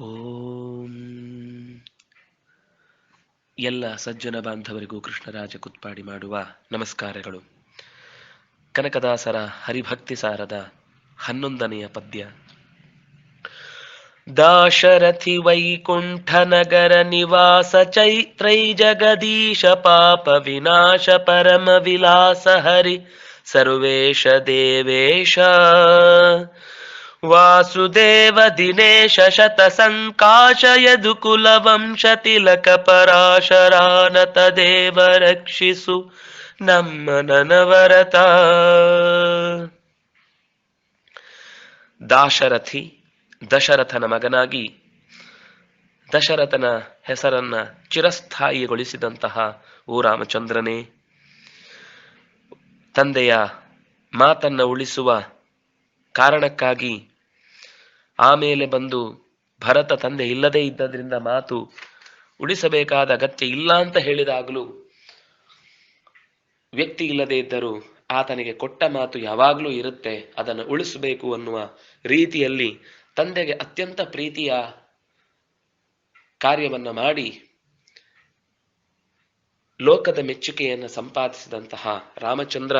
ಓಂ. ಎಲ್ಲ ಸಜ್ಜನ ಬಾಂಧವರಿಗೂ ಕೃಷ್ಣರಾಜ ಕುತ್ಪಾಡಿ ಮಾಡುವ ನಮಸ್ಕಾರಗಳು. ಕನಕದಾಸರ ಹರಿಭಕ್ತಿ ಸಾರದ ಹನ್ನೊಂದನೆಯ ಪದ್ಯ. ದಾಶರಥಿ ವೈಕುಂಠ ನಗರ ನಿವಾಸ ಚೈತ್ರೈ ಜಗದೀಶ ಪಾಪ ವಿನಾಶ ಪರಮ ವಿಲಾಸ ಹರಿ ಸರ್ವೇಶ ದೇವೇಶ. ವಾಸುದೇವ ದಿನೇಶ ಶತ ಸಂಕಾಶ ಯದುಕುಲ ವಂಶ ತಿಲಕ ಪರಾಶರಾನತ ದೇವ ರಕ್ಷಿಸು ನಮ್ಮ ನನವರತ. ದಾಶರಥಿ ದಶರಥನ ಮಗನಾಗಿ ದಶರಥನ ಹೆಸರನ್ನ ಚಿರಸ್ಥಾಯಿಗೊಳಿಸಿದಂತಹ ಓ ರಾಮಚಂದ್ರನೇ ತಂದೆಯ ಮಾತನ್ನ ಉಳಿಸುವ ಕಾರಣಕ್ಕಾಗಿ ಆಮೇಲೆ ಬಂದು ಭರತ ತಂದೆ ಇಲ್ಲದೇ ಇದ್ದದ್ರಿಂದ ಮಾತು ಉಳಿಸಬೇಕಾದ ಅಗತ್ಯ ಇಲ್ಲ ಅಂತ ಹೇಳಿದಾಗಲೂ ವ್ಯಕ್ತಿ ಇಲ್ಲದೇ ಇದ್ದರೂ ಆತನಿಗೆ ಕೊಟ್ಟ ಮಾತು ಯಾವಾಗಲೂ ಇರುತ್ತೆ. ಅದನ್ನು ಉಳಿಸಬೇಕು ಅನ್ನುವ ರೀತಿಯಲ್ಲಿ ತಂದೆಗೆ ಅತ್ಯಂತ ಪ್ರೀತಿಯ ಕಾರ್ಯವನ್ನ ಮಾಡಿ ಲೋಕದ ಮೆಚ್ಚುಗೆಯನ್ನು ಸಂಪಾದಿಸಿದಂತಹ ರಾಮಚಂದ್ರ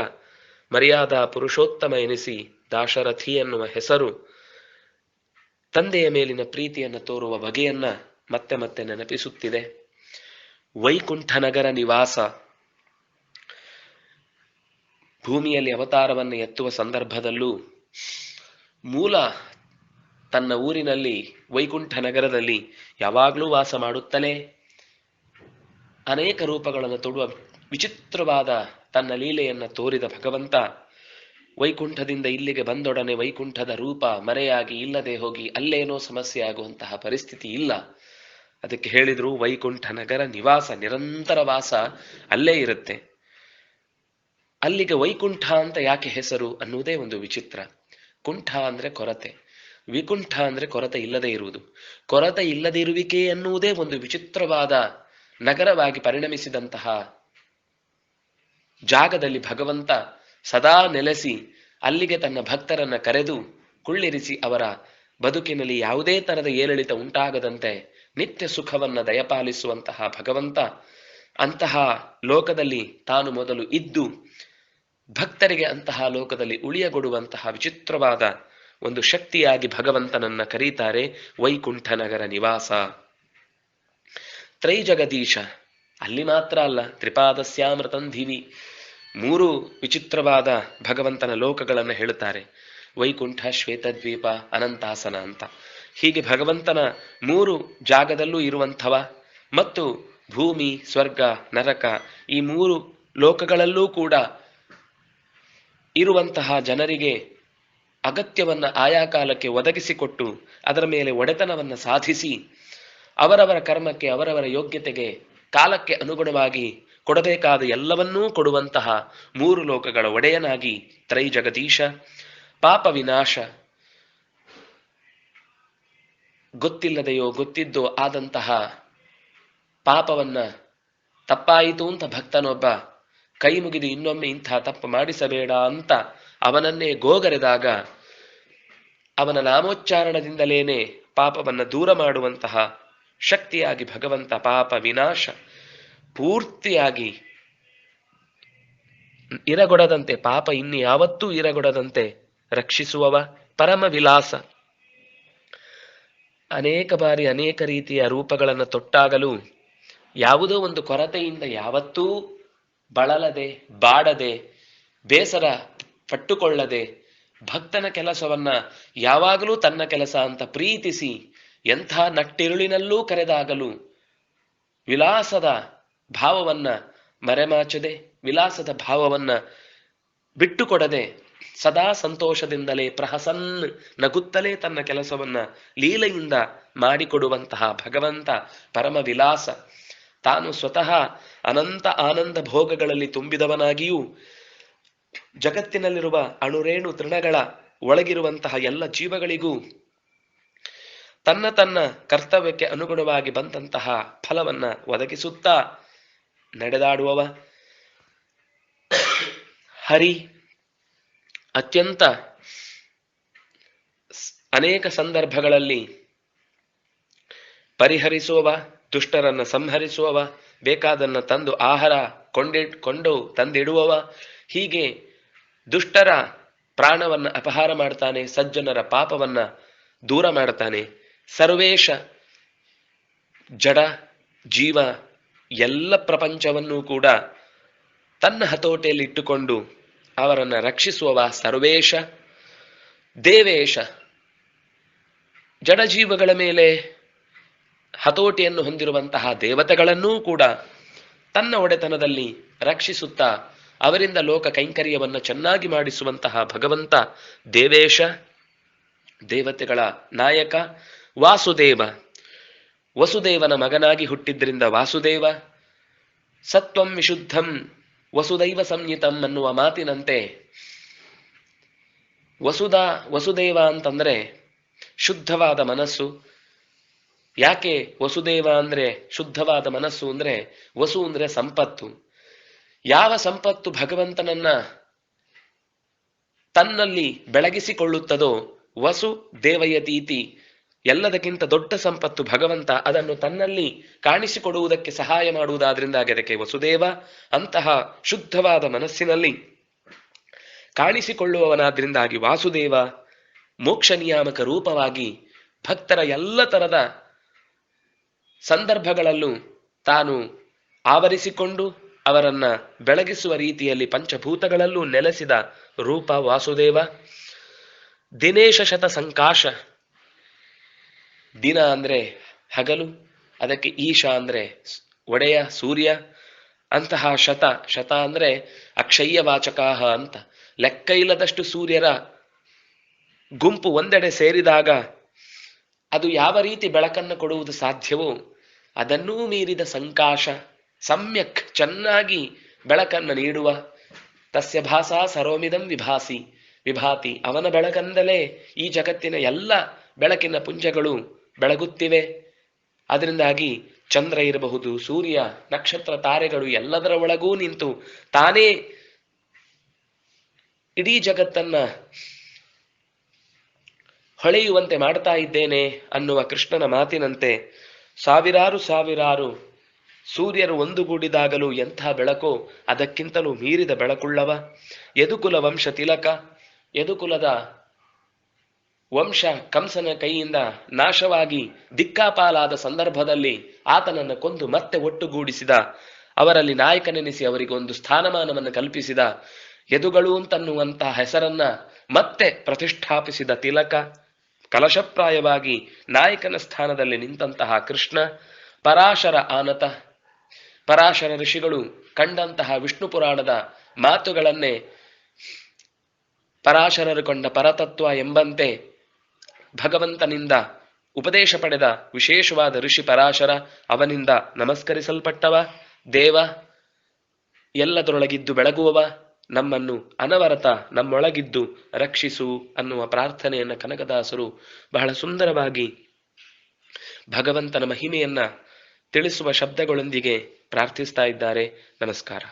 ಮರ್ಯಾದಾ ಪುರುಷೋತ್ತಮ ಎನಿಸಿ ದಾಶರಥಿ ಎನ್ನುವ ಹೆಸರು ತಂದೆಯ ಮೇಲಿನ ಪ್ರೀತಿಯನ್ನು ತೋರುವ ಬಗೆಯನ್ನ ಮತ್ತೆ ಮತ್ತೆ ನೆನಪಿಸುತ್ತಿದೆ. ವೈಕುಂಠನಗರ ನಿವಾಸ. ಭೂಮಿಯಲ್ಲಿ ಅವತಾರವನ್ನು ಎತ್ತುವ ಸಂದರ್ಭದಲ್ಲೂ ಮೂಲ ತನ್ನ ಊರಿನಲ್ಲಿ ವೈಕುಂಠ ನಗರದಲ್ಲಿ ಯಾವಾಗಲೂ ವಾಸ ಮಾಡುತ್ತಲೇ ಅನೇಕ ರೂಪಗಳನ್ನು ತೊಡುವ ವಿಚಿತ್ರವಾದ ತನ್ನ ಲೀಲೆಯನ್ನು ತೋರಿದ ಭಗವಂತ ವೈಕುಂಠದಿಂದ ಇಲ್ಲಿಗೆ ಬಂದೊಡನೆ ವೈಕುಂಠದ ರೂಪ ಮರೆಯಾಗಿ ಇಲ್ಲದೆ ಹೋಗಿ ಅಲ್ಲೇನೋ ಸಮಸ್ಯೆ ಆಗುವಂತಹ ಪರಿಸ್ಥಿತಿ ಇಲ್ಲ. ಅದಕ್ಕೆ ಹೇಳಿದ್ರು, ವೈಕುಂಠ ನಗರ ನಿವಾಸ, ನಿರಂತರ ವಾಸ ಅಲ್ಲೇ ಇರುತ್ತೆ. ಅಲ್ಲಿಗೆ ವೈಕುಂಠ ಅಂತ ಯಾಕೆ ಹೆಸರು ಅನ್ನುವುದೇ ಒಂದು ವಿಚಿತ್ರ. ಕುಂಠ ಅಂದ್ರೆ ಕೊರತೆ. ವಿಕುಂಠ ಅಂದ್ರೆ ಕೊರತೆ ಇಲ್ಲದೆ ಇರುವುದು. ಕೊರತೆ ಇಲ್ಲದಿರುವಿಕೆ ಎನ್ನುವುದೇ ಒಂದು ವಿಚಿತ್ರವಾದ ನಗರವಾಗಿ ಪರಿಣಮಿಸಿದಂತಹ ಜಾಗದಲ್ಲಿ ಭಗವಂತ ಸದಾ ನೆಲೆಸಿ ಅಲ್ಲಿಗೆ ತನ್ನ ಭಕ್ತರನ್ನ ಕರೆದು ಕುಳ್ಳಿರಿಸಿ ಅವರ ಬದುಕಿನಲ್ಲಿ ಯಾವುದೇ ತರದ ಏರಿಳಿತ ಉಂಟಾಗದಂತೆ ನಿತ್ಯ ಸುಖವನ್ನ ದಯಪಾಲಿಸುವಂತಹ ಭಗವಂತ ಅಂತಹ ಲೋಕದಲ್ಲಿ ತಾನು ಮೊದಲು ಇದ್ದು ಭಕ್ತರಿಗೆ ಅಂತಹ ಲೋಕದಲ್ಲಿ ಉಳಿಯಗೊಡುವಂತಹ ವಿಚಿತ್ರವಾದ ಒಂದು ಶಕ್ತಿಯಾಗಿ ಭಗವಂತನನ್ನ ಕರೀತಾರೆ ವೈಕುಂಠನಗರ ನಿವಾಸ. ತ್ರೈಜಗದೀಶ ಅಲ್ಲಿ ಮಾತ್ರ ಅಲ್ಲ ತ್ರಿಪಾದಸ್ಯಾಮೃತಂಧಿವಿ ಮೂರು ವಿಚಿತ್ರವಾದ ಭಗವಂತನ ಲೋಕಗಳನ್ನು ಹೇಳುತ್ತಾರೆ. ವೈಕುಂಠ ಶ್ವೇತದ್ವೀಪ ಅನಂತಾಸನ ಅಂತ. ಹೀಗೆ ಭಗವಂತನ ಮೂರು ಜಾಗದಲ್ಲೂ ಇರುವಂಥವ ಮತ್ತು ಭೂಮಿ, ಸ್ವರ್ಗ, ನರಕ ಈ ಮೂರು ಲೋಕಗಳಲ್ಲೂ ಕೂಡ ಇರುವಂತಹ ಜನರಿಗೆ ಅಗತ್ಯವನ್ನ ಆಯಾ ಕಾಲಕ್ಕೆ ಒದಗಿಸಿಕೊಟ್ಟು ಅದರ ಮೇಲೆ ಒಡೆತನವನ್ನು ಸಾಧಿಸಿ ಅವರವರ ಕರ್ಮಕ್ಕೆ, ಅವರವರ ಯೋಗ್ಯತೆಗೆ ಕಾಲಕ್ಕೆ ಅನುಗುಣವಾಗಿ ಕೊಡಬೇಕಾದ ಎಲ್ಲವನ್ನೂ ಕೊಡುವಂತಹ ಮೂರು ಲೋಕಗಳ ಒಡೆಯನಾಗಿ ತ್ರೈ ಜಗದೀಶ ಪಾಪ ವಿನಾಶ ಗೊತ್ತಿಲ್ಲದೆಯೋ ಗೊತ್ತಿದ್ದೋ ಆದಂತಹ ಪಾಪವನ್ನ ತಪ್ಪಾಯಿತು ಅಂತ ಭಕ್ತನೊಬ್ಬ ಕೈ ಮುಗಿದು ಇನ್ನೊಮ್ಮೆ ಇಂತಹ ತಪ್ಪು ಮಾಡಿಸಬೇಡ ಅಂತ ಅವನನ್ನೇ ಗೋಗರೆದಾಗ ಅವನ ನಾಮೋಚ್ಚಾರಣದಿಂದಲೇನೆ ಪಾಪವನ್ನ ದೂರ ಮಾಡುವಂತಹ ಶಕ್ತಿಯಾಗಿ ಭಗವಂತ ಪಾಪ ವಿನಾಶ ಪೂರ್ತಿಯಾಗಿ ಇರಗೊಡದಂತೆ, ಪಾಪ ಇನ್ನು ಯಾವತ್ತೂ ಇರಗೊಡದಂತೆ ರಕ್ಷಿಸುವವ ಪರಮ ವಿಲಾಸ. ಅನೇಕ ಬಾರಿ ಅನೇಕ ರೀತಿಯ ರೂಪಗಳನ್ನು ತೊಟ್ಟಾಗಲು ಯಾವುದೋ ಒಂದು ಕೊರತೆಯಿಂದ ಯಾವತ್ತೂ ಬಳಲದೆ, ಬಾಡದೆ, ಬೇಸರ ಪಟ್ಟುಕೊಳ್ಳದೆ ಭಕ್ತನ ಕೆಲಸವನ್ನ ಯಾವಾಗಲೂ ತನ್ನ ಕೆಲಸ ಅಂತ ಪ್ರೀತಿಸಿ ಎಂಥ ನಟ್ಟಿರುಳಿನಲ್ಲೂ ಕರೆದಾಗಲು ವಿಲಾಸದ ಭಾವವನ್ನ ಮರೆಮಾಚದೆ, ವಿಲಾಸದ ಭಾವವನ್ನ ಬಿಟ್ಟುಕೊಡದೆ ಸದಾ ಸಂತೋಷದಿಂದಲೇ ಪ್ರಹಸನ್ ನಗುತ್ತಲೇ ತನ್ನ ಕೆಲಸವನ್ನ ಲೀಲೆಯಿಂದ ಮಾಡಿಕೊಡುವಂತಹ ಭಗವಂತ ಪರಮ ವಿಲಾಸ. ತಾನು ಸ್ವತಃ ಅನಂತ ಆನಂದ ಭೋಗಗಳಲ್ಲಿ ತುಂಬಿದವನಾಗಿಯೂ ಜಗತ್ತಿನಲ್ಲಿರುವ ಅಣುರೇಣು ತೃಣಗಳ ಒಳಗಿರುವಂತಹ ಎಲ್ಲ ಜೀವಗಳಿಗೂ ತನ್ನ ತನ್ನ ಕರ್ತವ್ಯಕ್ಕೆ ಅನುಗುಣವಾಗಿ ಬಂದಂತಹ ಫಲವನ್ನ ಒದಗಿಸುತ್ತಾ ನಡೆದಾಡುವವ. ಹರಿ ಅತ್ಯಂತ ಅನೇಕ ಸಂದರ್ಭಗಳಲ್ಲಿ ಪರಿಹರಿಸುವವ, ದುಷ್ಟರನ್ನ ಸಂಹರಿಸುವವ, ಬೇಕಾದನ್ನ ತಂದು ಆಹಾರ ಕೊಂಡಿಟ್ ಕೊಂಡು ತಂದಿಡುವವ, ಹೀಗೆ ದುಷ್ಟರ ಪ್ರಾಣವನ್ನ ಅಪಹಾರ ಮಾಡ್ತಾನೆ, ಸಜ್ಜನರ ಪಾಪವನ್ನ ದೂರ ಮಾಡ್ತಾನೆ. ಸರ್ವೇಶ, ಜಡ, ಜೀವ ಎಲ್ಲ ಪ್ರಪಂಚವನ್ನೂ ಕೂಡ ತನ್ನ ಹತೋಟಿಯಲ್ಲಿ ಇಟ್ಟುಕೊಂಡು ಅವರನ್ನು ರಕ್ಷಿಸುವವ ಸರ್ವೇಶ, ದೇವೇಶ. ಜಡಜೀವಗಳ ಮೇಲೆ ಹತೋಟಿಯನ್ನು ಹೊಂದಿರುವಂತಹ ದೇವತೆಗಳನ್ನೂ ಕೂಡ ತನ್ನ ಒಡೆತನದಲ್ಲಿ ರಕ್ಷಿಸುತ್ತಾ ಅವರಿಂದ ಲೋಕ ಕೈಂಕರ್ಯವನ್ನು ಚೆನ್ನಾಗಿ ಮಾಡಿಸುವಂತಹ ಭಗವಂತ ದೇವೇಶ, ದೇವತೆಗಳ ನಾಯಕ ವಾಸುದೇವ. ವಸುದೇವನ ಮಗನಾಗಿ ಹುಟ್ಟಿದ್ರಿಂದ ವಾಸುದೇವ, ಸತ್ವಂ ವಿಶುದ್ಧಂ ವಸುದೈವ ಸಂಹಿತಂ ಅನ್ನುವ ಮಾತಿನಂತೆ ವಸುದ, ವಸುದೇವ ಅಂತಂದ್ರೆ ಶುದ್ಧವಾದ ಮನಸ್ಸು. ಯಾಕೆ ವಸುದೇವ ಅಂದ್ರೆ ಶುದ್ಧವಾದ ಮನಸ್ಸು ಅಂದ್ರೆ ವಸು ಅಂದ್ರೆ ಸಂಪತ್ತು. ಯಾವ ಸಂಪತ್ತು ಭಗವಂತನನ್ನ ತನ್ನಲ್ಲಿ ಬೆಳಗಿಸಿಕೊಳ್ಳುತ್ತದೋ ವಸು ದೇವಯತೀತಿ. ಎಲ್ಲದಕ್ಕಿಂತ ದೊಡ್ಡ ಸಂಪತ್ತು ಭಗವಂತ ಅದನ್ನು ತನ್ನಲ್ಲಿ ಕಾಣಿಸಿಕೊಡುವುದಕ್ಕೆ ಸಹಾಯ ಮಾಡುವುದಾದ್ರಿಂದಾಗಿ ಅದಕ್ಕೆ ವಸುದೇವ. ಅಂತಹ ಶುದ್ಧವಾದ ಮನಸ್ಸಿನಲ್ಲಿ ಕಾಣಿಸಿಕೊಳ್ಳುವವನಾದ್ರಿಂದಾಗಿ ವಾಸುದೇವ ಮೋಕ್ಷ ನಿಯಾಮಕ ರೂಪವಾಗಿ ಭಕ್ತರ ಎಲ್ಲ ತರದ ಸಂದರ್ಭಗಳಲ್ಲೂ ತಾನು ಆವರಿಸಿಕೊಂಡು ಅವರನ್ನ ಬೆಳಗಿಸುವ ರೀತಿಯಲ್ಲಿ ಪಂಚಭೂತಗಳಲ್ಲೂ ನೆಲೆಸಿದ ರೂಪ ವಾಸುದೇವ. ದಿನೇಶ ಶತ ಸಂಕಾಶ ದಿನ ಅಂದ್ರೆ ಹಗಲು, ಅದಕ್ಕೆ ಈಶ ಅಂದ್ರೆ ಒಡೆಯ, ಸೂರ್ಯ, ಅಂತಹ ಶತ ಶತ ಅಂದ್ರೆ ಅಕ್ಷಯ್ಯ ವಾಚಕಾಹ ಅಂತ. ಲೆಕ್ಕ ಇಲ್ಲದಷ್ಟು ಸೂರ್ಯರ ಗುಂಪು ಒಂದೆಡೆ ಸೇರಿದಾಗ ಅದು ಯಾವ ರೀತಿ ಬೆಳಕನ್ನು ಕೊಡುವುದು ಸಾಧ್ಯವೋ, ಅದನ್ನೂ ಮೀರಿದ ಸಂಕಾಶ ಸಮ್ಯಕ್ ಚೆನ್ನಾಗಿ ಬೆಳಕನ್ನು ನೀಡುವ. ತಸ್ಯ ಭಾಸಾ ಸರೋಮಿದಂ ವಿಭಾಸಿ. ವಿಭಾತಿ ಅವನ ಬೆಳಕಂದಲೇ ಈ ಜಗತ್ತಿನ ಎಲ್ಲ ಬೆಳಕಿನ ಪುಂಜಗಳು ಬೆಳಗುತ್ತಿವೆ. ಅದರಿಂದಾಗಿ ಚಂದ್ರ ಇರಬಹುದು, ಸೂರ್ಯ, ನಕ್ಷತ್ರ, ತಾರೆಗಳು ಎಲ್ಲದರ ಒಳಗೂ ನಿಂತು ತಾನೇ ಇಡೀ ಜಗತ್ತನ್ನ ಹೊಳೆಯುವಂತೆ ಮಾಡ್ತಾ ಇದ್ದೇನೆ ಅನ್ನುವ ಕೃಷ್ಣನ ಮಾತಿನಂತೆ ಸಾವಿರಾರು ಸಾವಿರಾರು ಸೂರ್ಯರು ಒಂದುಗೂಡಿದಾಗಲೂ ಎಂಥ ಬೆಳಕೋ ಅದಕ್ಕಿಂತಲೂ ಮೀರಿದ ಬೆಳಕುಳ್ಳವ. ಯದುಕುಲ ವಂಶ ತಿಲಕ, ಯದುಕುಲದ ವಂಶ ಕಂಸನ ಕೈಯಿಂದ ನಾಶವಾಗಿ ದಿಕ್ಕಾಪಾಲಾದ ಸಂದರ್ಭದಲ್ಲಿ ಆತನನ್ನು ಕೊಂದು ಮತ್ತೆ ಒಟ್ಟುಗೂಡಿಸಿದ. ಅವರಲ್ಲಿ ನಾಯಕನೆನಿಸಿ ಅವರಿಗೆ ಒಂದು ಸ್ಥಾನಮಾನವನ್ನು ಕಲ್ಪಿಸಿದ. ಯದುಗಳು ಅಂತನ್ನುವಂತಹ ಹೆಸರನ್ನ ಮತ್ತೆ ಪ್ರತಿಷ್ಠಾಪಿಸಿದ ತಿಲಕ, ಕಲಶಪ್ರಾಯವಾಗಿ ನಾಯಕನ ಸ್ಥಾನದಲ್ಲಿ ನಿಂತಹ ಕೃಷ್ಣ, ಪರಾಶರ ಆನತ, ಪರಾಶರ ಋಷಿಗಳು ಕಂಡಂತಹ ವಿಷ್ಣು ಪುರಾಣದ ಮಾತುಗಳನ್ನೇ ಪರಾಶರರು ಕಂಡ ಪರತತ್ವ ಎಂಬಂತೆ ಭಗವಂತನಿಂದ ಉಪದೇಶ ಪಡೆದ ವಿಶೇಷವಾದ ಋಷಿ ಪರಾಶರ ಅವನಿಂದ ನಮಸ್ಕರಿಸಲ್ಪಟ್ಟವ, ದೇವ, ಎಲ್ಲದರೊಳಗಿದ್ದು ಬೆಳಗುವವ, ನಮ್ಮನ್ನು ಅನವರತ ನಮ್ಮೊಳಗಿದ್ದು ರಕ್ಷಿಸು ಅನ್ನುವ ಪ್ರಾರ್ಥನೆಯನ್ನ ಕನಕದಾಸರು ಬಹಳ ಸುಂದರವಾಗಿ ಭಗವಂತನ ಮಹಿಮೆಯನ್ನ ತಿಳಿಸುವ ಶಬ್ದಗಳೊಂದಿಗೆ ಪ್ರಾರ್ಥಿಸ್ತಾ ಇದ್ದಾರೆ. ನಮಸ್ಕಾರ.